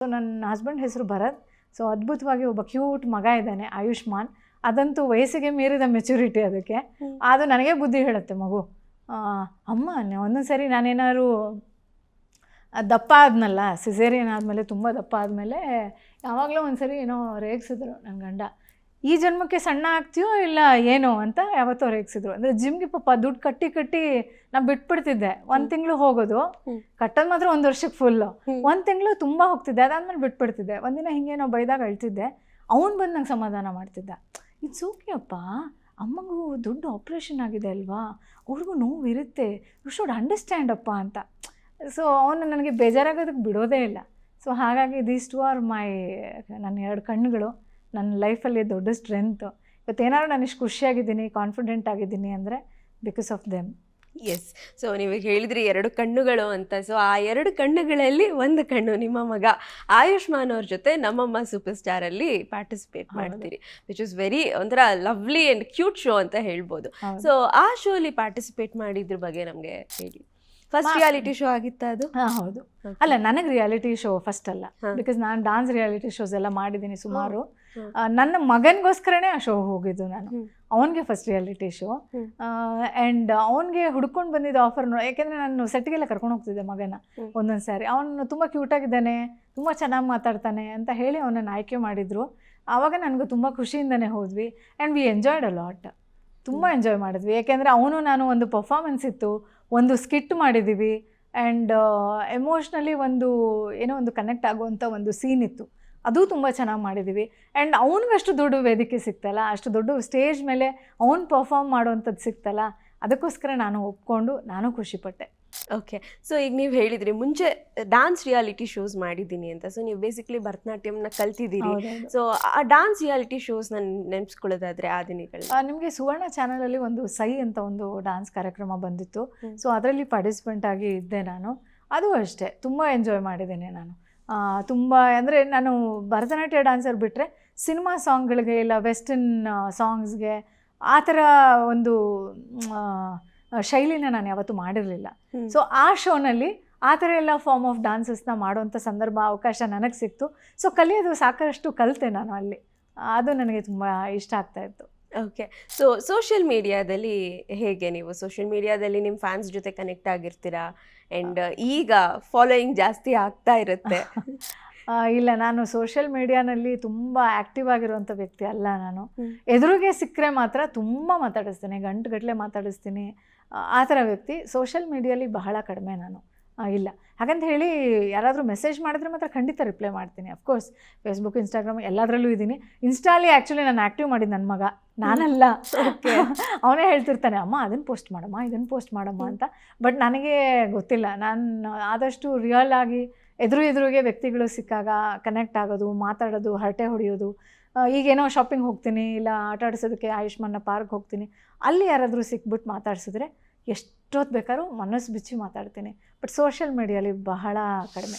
So ನನ್ನ husband ಹೆಸರು Bharat. So ಅದ್ಭುತವಾಗಿ ಒಬ್ಬ ಕ್ಯೂಟ್ ಮಗ ಇದ್ದಾನೆ ಆಯುಷ್ಮಾನ್. ಅದಂತೂ ವಯಸ್ಸಿಗೆ ಮೀರಿದ ಮೆಚುರಿಟಿ ಅದಕ್ಕೆ. ಅದು ನನಗೆ ಬುದ್ಧಿ ಹೇಳುತ್ತೆ ಮಗು. ಅಮ್ಮ ಒಂದೊಂದ್ಸರಿ ಒಂದೊಂದು ಸರಿ ನಾನೇನಾದ್ರು ದಪ್ಪ ಆದ್ನಲ್ಲ ಸಿಸೇರಿಯನ್ ಆದಮೇಲೆ ತುಂಬ ದಪ್ಪ ಆದಮೇಲೆ ಯಾವಾಗಲೂ ಒಂದ್ಸರಿ ಏನೋ ರೇಗಿಸಿದ್ರು ನನ್ನ ಗಂಡ. ಈ ಜನ್ಮಕ್ಕೆ ಸಣ್ಣ ಆಗ್ತೀಯೋ ಇಲ್ಲ ಏನೋ ಅಂತ ಯಾವತ್ತೋ ರೇಗಿಸಿದ್ರು. ಅಂದರೆ ಜಿಮ್ಗೆ ಪಾಪ ದುಡ್ಡು ಕಟ್ಟಿ ಕಟ್ಟಿ ನಾ ಬಿಟ್ಬಿಡ್ತಿದ್ದೆ. ಒಂದು ತಿಂಗಳು ಹೋಗೋದು. ಕಟ್ಟೋದು ಮಾತ್ರ ಒಂದು ವರ್ಷಕ್ಕೆ ಫುಲ್ಲು. ಒಂದು ತಿಂಗಳು ತುಂಬ ಹೋಗ್ತಿದ್ದೆ. ಅದಾದ್ಮೇಲೆ ಬಿಟ್ಬಿಡ್ತಿದ್ದೆ. ಒಂದಿನ ಹಿಂಗೇನೋ ಬೈದಾಗ ಅಳ್ತಿದ್ದೆ. ಅವ್ನು ಬಂದು ನಂಗೆ ಸಮಾಧಾನ ಮಾಡ್ತಿದ್ದ. ಇದು ಸೂಕ್ಯಪ್ಪ ಅಮ್ಮಗೂ ದೊಡ್ಡ ಆಪ್ರೇಷನ್ ಆಗಿದೆ ಅಲ್ವಾ? ಅವ್ರಿಗೂ ನೋವಿರುತ್ತೆ. ಯು ಶುಡ್ ಅಂಡರ್ಸ್ಟ್ಯಾಂಡ್ ಅಪ್ಪ ಅಂತ. ಸೊ ಅವನು ನನಗೆ ಬೇಜಾರಾಗೋದಕ್ಕೆ ಬಿಡೋದೇ ಇಲ್ಲ. ಸೊ ಹಾಗಾಗಿ ದೀಸ್ ಟು ಆರ್ ಮೈ ನನ್ನ ಎರಡು ಕಣ್ಣುಗಳು. ನನ್ನ ಲೈಫಲ್ಲಿ ದೊಡ್ಡ ಸ್ಟ್ರೆಂತ್. ಇವತ್ತೇನಾದ್ರು ನಾನು ಇಷ್ಟು ಖುಷಿಯಾಗಿದ್ದೀನಿ ಕಾನ್ಫಿಡೆಂಟ್ ಆಗಿದ್ದೀನಿ ಅಂದರೆ because of them yes so ನೀವು ಹೇಳಿದ್ರಿ ಎರಡು ಕಣ್ಣುಗಳು ಅಂತ. ಸೊ ಆ ಎರಡು ಕಣ್ಣುಗಳಲ್ಲಿ ಒಂದು ಕಣ್ಣು ನಿಮ್ಮ ಮಗ. ಆಯುಷ್ಮಾನ್ ಅವ್ರ ಜೊತೆ ನಮ್ಮಮ್ಮ ಸೂಪರ್ ಸ್ಟಾರ್ ಅಲ್ಲಿ ಪಾರ್ಟಿಸಿಪೇಟ್. ಮಾಡ್ತೀರಿ. ವಿಚ್ ಇಸ್ ವೆರಿ ಒಂಥರ ಲವ್ಲಿ ಅಂಡ್ ಕ್ಯೂಟ್ ಶೋ ಅಂತ ಹೇಳ್ಬೋದು. ಸೊ ಆ ಶೋ ಅಲ್ಲಿ ಪಾರ್ಟಿಸಿಪೇಟ್ ಮಾಡಿದ್ರ ಬಗ್ಗೆ ನಮಗೆ ಹೇಳಿ. ಫಸ್ಟ್ ರಿಯಾಲಿಟಿ ಶೋ ಆಗಿತ್ತ ಅದು? ಹಾಂ ಹೌದು. ಅಲ್ಲ ನನಗೆ ರಿಯಾಲಿಟಿ ಶೋ ಫಸ್ಟ್ ಅಲ್ಲ. ಬಿಕಾಸ್ ನಾನು ಡಾನ್ಸ್ ರಿಯಾಲಿಟಿ ಶೋಸ್ ಎಲ್ಲ ಮಾಡಿದ್ದೀನಿ ಸುಮಾರು. ನನ್ನ ಮಗನಿಗೋಸ್ಕರನೇ ಆ ಶೋ ಹೋಗಿದ್ದು ನಾನು. ಅವನಿಗೆ ಫಸ್ಟ್ ರಿಯಾಲಿಟಿ ಶೋ. ಆ್ಯಂಡ್ ಅವನಿಗೆ ಹುಡ್ಕೊಂಡು ಬಂದಿದ್ದ ಆಫರ್ ಯಾಕೆಂದರೆ ನಾನು ಸೆಟ್ಗೆಲ್ಲ ಕರ್ಕೊಂಡು ಹೋಗ್ತಿದ್ದೆ ಮಗನ. ಒಂದೊಂದು ಸಾರಿ. ಅವನು ತುಂಬ ಕ್ಯೂಟಾಗಿದ್ದಾನೆ ತುಂಬ ಚೆನ್ನಾಗಿ ಮಾತಾಡ್ತಾನೆ ಅಂತ ಹೇಳಿ ಅವನನ್ನು ಆಯ್ಕೆ ಮಾಡಿದರು. ಆವಾಗ ನನಗೂ ತುಂಬ ಖುಷಿಯಿಂದನೇ ಹೋದ್ವಿ. And we enjoyed a lot ತುಂಬ ಎಂಜಾಯ್ ಮಾಡಿದ್ವಿ. ಯಾಕೆಂದರೆ ಅವನು ನಾನು ಒಂದು ಪರ್ಫಾಮೆನ್ಸ್ ಇತ್ತು ಒಂದು ಸ್ಕಿಟ್ ಮಾಡಿದ್ದೀವಿ ಆ್ಯಂಡ್ ಎಮೋಷ್ನಲಿ ಒಂದು ಏನೋ ಒಂದು ಕನೆಕ್ಟ್ ಆಗುವಂಥ ಒಂದು ಸೀನ್ ಇತ್ತು. ಅದು ತುಂಬ ಚೆನ್ನಾಗಿ ಮಾಡಿದ್ದೀವಿ ಆ್ಯಂಡ್ ಅಷ್ಟು ದೊಡ್ಡ ವೇದಿಕೆ ಸಿಕ್ತಲ್ಲ ಅಷ್ಟು ದೊಡ್ಡ ಸ್ಟೇಜ್ ಮೇಲೆ ಅವ್ನು ಪರ್ಫಾರ್ಮ್ ಮಾಡುವಂಥದ್ದು ಸಿಕ್ತಲ್ಲ ಅದಕ್ಕೋಸ್ಕರ ನಾನು ಒಪ್ಕೊಂಡು ನಾನು ಖುಷಿಪಟ್ಟೆ. ಓಕೆ ಸೊ ಈಗ ನೀವು ಹೇಳಿದ್ರಿ ಮುಂಚೆ ಡಾನ್ಸ್ ರಿಯಾಲಿಟಿ ಶೋಸ್ ಮಾಡಿದ್ದೀನಿ ಅಂತ. ಸೊ ನೀವು ಬೇಸಿಕಲಿ ಭರತನಾಟ್ಯಂನ ಕಲ್ತಿದ್ದೀರಿ. ಸೊ ಆ ಡಾನ್ಸ್ ರಿಯಾಲಿಟಿ ಶೋಸ್ ನಾನು ನೆನ್ಸ್ಕೊಳ್ಳೋದಾದ್ರೆ ಆ ದಿನಗಳು ನಿಮಗೆ ಸುವರ್ಣ ಚಾನಲಲ್ಲಿ ಒಂದು ಸೈ ಅಂತ ಒಂದು ಡಾನ್ಸ್ ಕಾರ್ಯಕ್ರಮ ಬಂದಿತ್ತು. ಸೊ ಅದರಲ್ಲಿ ಪಾರ್ಟಿಸಿಪೆಂಟ್ ಆಗಿ ಇದ್ದೆ ನಾನು. ಅದು ಅಷ್ಟೇ. ತುಂಬ ಎಂಜಾಯ್ ಮಾಡಿದ್ದೇನೆ ನಾನು. ತುಂಬ ಅಂದರೆ ನಾನು ಭರತನಾಟ್ಯ ಡ್ಯಾನ್ಸರ್ ಬಿಟ್ಟರೆ ಸಿನಿಮಾ ಸಾಂಗ್ಗಳಿಗೆ ಇಲ್ಲ ವೆಸ್ಟರ್ನ್ ಸಾಂಗ್ಸ್ಗೆ ಆ ಥರ ಒಂದು ಶೈಲಿನ ನಾನು ಯಾವತ್ತೂ ಮಾಡಿರಲಿಲ್ಲ. ಸೊ ಆ ಶೋನಲ್ಲಿ ಆ ಥರ ಎಲ್ಲ ಫಾರ್ಮ್ ಆಫ್ ಡಾನ್ಸಸ್ನ ಮಾಡುವಂಥ ಸಂದರ್ಭ ಅವಕಾಶ ನನಗೆ ಸಿಕ್ತು. ಸೊ ಕಲಿಯೋದು ಸಾಕಷ್ಟು ಕಲಿತೆ ನಾನು ಅಲ್ಲಿ. ಅದು ನನಗೆ ತುಂಬ ಇಷ್ಟ ಆಗ್ತಾ ಇತ್ತು. ಓಕೆ ಸೊ ಸೋಷಿಯಲ್ ಮೀಡಿಯಾದಲ್ಲಿ ಹೇಗೆ ನೀವು ಸೋಷಿಯಲ್ ಮೀಡಿಯಾದಲ್ಲಿ ನಿಮ್ಮ ಫ್ಯಾನ್ಸ್ ಜೊತೆ ಕನೆಕ್ಟ್ ಆಗಿರ್ತೀರಾ? ಆ್ಯಂಡ್ ಈಗ ಫಾಲೋಯಿಂಗ್ ಜಾಸ್ತಿ ಆಗ್ತಾ ಇರುತ್ತೆ. ಆ, ಇಲ್ಲ ನಾನು ಸೋಷಿಯಲ್ ಮೀಡಿಯಾನಲ್ಲಿ ತುಂಬ ಆ್ಯಕ್ಟಿವ್ ಆಗಿರುವಂಥ ವ್ಯಕ್ತಿ ಅಲ್ಲ ನಾನು. ಎದುರಿಗೆ ಸಿಕ್ಕರೆ ಮಾತ್ರ ತುಂಬ ಮಾತಾಡಿಸ್ತೀನಿ ಗಂಟುಗಟ್ಟಲೆ ಮಾತಾಡಿಸ್ತೀನಿ. ಆ, ಆ ಥರ ವ್ಯಕ್ತಿ. ಸೋಷಿಯಲ್ ಮೀಡಿಯಲ್ಲಿ ಬಹಳ ಕಡಿಮೆ ನಾನು. ಇಲ್ಲ. ಹಾಗಂತ ಹೇಳಿ ಯಾರಾದರೂ ಮೆಸೇಜ್ ಮಾಡಿದ್ರೆ ಮಾತ್ರ ಖಂಡಿತ ರಿಪ್ಲೈ ಮಾಡ್ತೀನಿ. ಅಫ್ಕೋರ್ಸ್ ಫೇಸ್ಬುಕ್ ಇನ್ಸ್ಟಾಗ್ರಾಮ್ ಎಲ್ಲದರಲ್ಲೂ ಇದ್ದೀನಿ. ಇನ್ಸ್ಟಾಲಿ ಆ್ಯಕ್ಚುಲಿ ನಾನು ಆ್ಯಕ್ಟಿವ್ ಮಾಡಿದ್ದು ನನ್ನ ಮಗ. ನಾನಲ್ಲ. ಅವನೇ ಹೇಳ್ತಿರ್ತಾನೆ ಅಮ್ಮ ಅದನ್ನು ಪೋಸ್ಟ್ ಮಾಡಮ್ಮ ಇದನ್ನು ಪೋಸ್ಟ್ ಮಾಡಮ್ಮ ಅಂತ. ಬಟ್ ನನಗೆ ಗೊತ್ತಿಲ್ಲ. ನಾನು ಆದಷ್ಟು ರಿಯಲ್ ಆಗಿ ಎದುರು ಎದುರಿಗೆ ವ್ಯಕ್ತಿಗಳು ಸಿಕ್ಕಾಗ ಕನೆಕ್ಟ್ ಆಗೋದು ಮಾತಾಡೋದು ಹರಟೆ ಹೊಡೆಯೋದು ಈಗೇನೋ ಶಾಪಿಂಗ್ ಹೋಗ್ತೀನಿ ಇಲ್ಲ ಆಟ ಆಡಿಸೋದಕ್ಕೆ ಆಯುಷ್ಮಾನ್ನ ಪಾರ್ಕ್ ಹೋಗ್ತೀನಿ. ಅಲ್ಲಿ ಯಾರಾದರೂ ಸಿಕ್ಬಿಟ್ಟು ಮಾತಾಡ್ಸಿದ್ರೆ ಎಷ್ಟೊತ್ತು ಬೇಕಾದ್ರೂ ಮನಸ್ಸು ಬಿಚ್ಚಿ ಮಾತಾಡ್ತೀನಿ. ಬಟ್ ಸೋಷಿಯಲ್ ಮೀಡಿಯಲ್ಲಿ ಬಹಳ ಕಡಿಮೆ.